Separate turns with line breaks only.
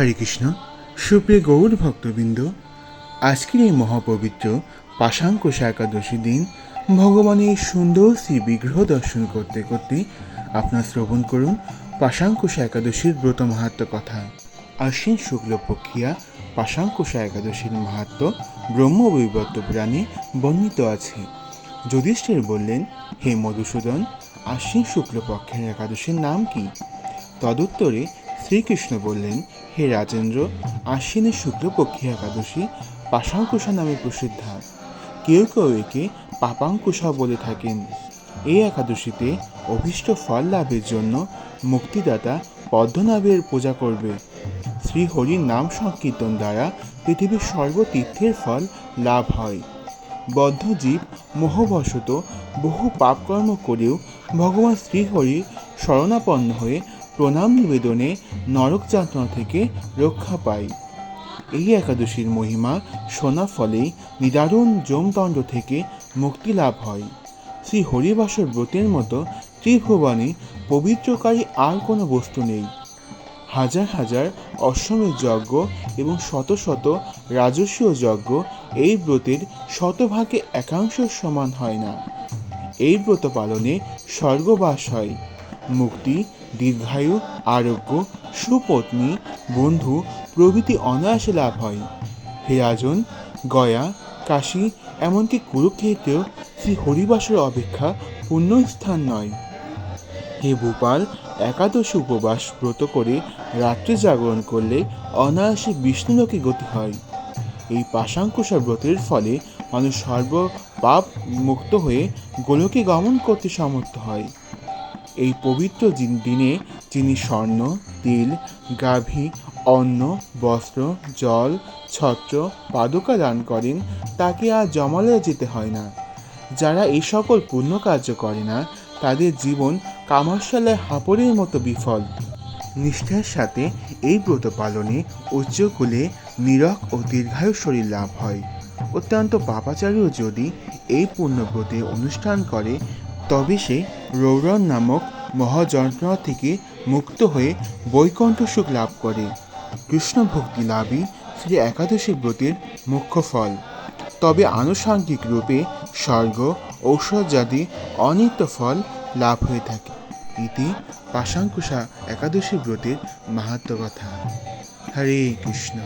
হরে কৃষ্ণ। সুপ্রিয় গৌর ভক্তবৃন্দ, আজকের এই মহাপবিত্র পাশাঙ্কুশ একাদশী দিন ভগবানের সুন্দর শ্রী বিগ্রহ দর্শন করতে করতে আপনার শ্রবণ করুন পাশাঙ্কুশ একাদশীর ব্রত মাহাত্ম কথা। আশ্বিন শুক্লপক্ষিয়া পাশাঙ্কুশা একাদশীর মাহাত্ম ব্রহ্মবৈবর্ত পুরাণে বর্ণিত আছে। যুধিষ্ঠির বললেন, হে মধুসূদন, আশ্বিন শুক্লপক্ষের একাদশীর নাম কি? তদুত্তরে শ্রীকৃষ্ণ বললেন, হে রাজেন্দ্র, আশ্বিনের শুক্লপক্ষী একাদশী পাশাঙ্কুশা নামে প্রসিদ্ধা। কেউ কেউ একে পাপাঙ্কুশা বলে থাকেন। এই একাদশীতে অভীষ্ট ফল লাভের জন্য মুক্তিদাতা পদ্মনাভের পূজা করবে। শ্রী হরির নাম সংকীর্তন দ্বারা পৃথিবীর সর্বতীর্থের ফল লাভ হয়। বদ্ধ জীব মোহবশত বহু পাপকর্ম করেও ভগবান শ্রীহরির শরণাপন্ন হয়ে প্রণাম নিবেদনে নরক যাতনা থেকে রক্ষা পায় এই একাদশীর মহিমা শোনা ফলেই নিদারুণ যমদণ্ড থেকে মুক্তি লাভ হয়। শ্রী হরিবাসর ব্রতের মতো ত্রিভুবনে পবিত্রকারী আর কোনো বস্তু নেই। হাজার হাজার অশ্বমেধ যজ্ঞ এবং শত শত রাজস্বীয় যজ্ঞ এই ব্রতের শতভাগে একাংশ সমান হয় না। এই ব্রত পালনে স্বর্গবাস হয়। মুক্তি, দীর্ঘায়ু, আরোগ্য, সুপত্নী, বন্ধু, প্রভৃতি অনায়াসে লাভ হয়। হে রাজন, গয়া, কাশী এমনকি কুরুক্ষেত্রেও শ্রী হরিবাসের অপেক্ষা পুণ্য স্থান নয়। হে ভূপাল, একাদশী উপবাস ব্রত করে রাত্রি জাগরণ করলে অনায়াসে বিষ্ণুলোকে গতি হয়। এই পাশাঙ্কুশা ব্রতের ফলে মানুষ সর্ব পাপ মুক্ত হয়ে গোলকে গমন করতে সমর্থ হয়। এই পবিত্র দিনে যিনি স্বর্ণ, তিল, গাভী, অন্ন, বস্ত্র, জল, ছত্র, পাদুকা দান করেন, তাকে আর জমালয়ে যেতে হয় না। যারা এই সকল পুণ্য কার্য করে না, তাদের জীবন কামারশালায় হাঁপড়ের মতো বিফল। নিষ্ঠার সাথে এই ব্রত পালনে উচ্চকুলে নিরক ও দীর্ঘায়ু শরীর লাভ হয়। অত্যন্ত পাপাচারীও যদি এই পুণ্যব্রতে অনুষ্ঠান করে তবে সে রৌরণ নামক মহাযন্ত্রণা থেকে মুক্ত হয়ে বৈকুণ্ঠ সুখ লাভ করে। কৃষ্ণ ভক্তি লাভই শ্রী একাদশী ব্রতের মুখ্য ফল। তবে আনুষাঙ্গিক রূপে স্বর্গ ঔষধাদি অনিত্য ফল লাভ হয়ে থাকে। ইতি পাশাঙ্কুশা একাদশী ব্রতের মাহাত্ম কথা। হরে কৃষ্ণ।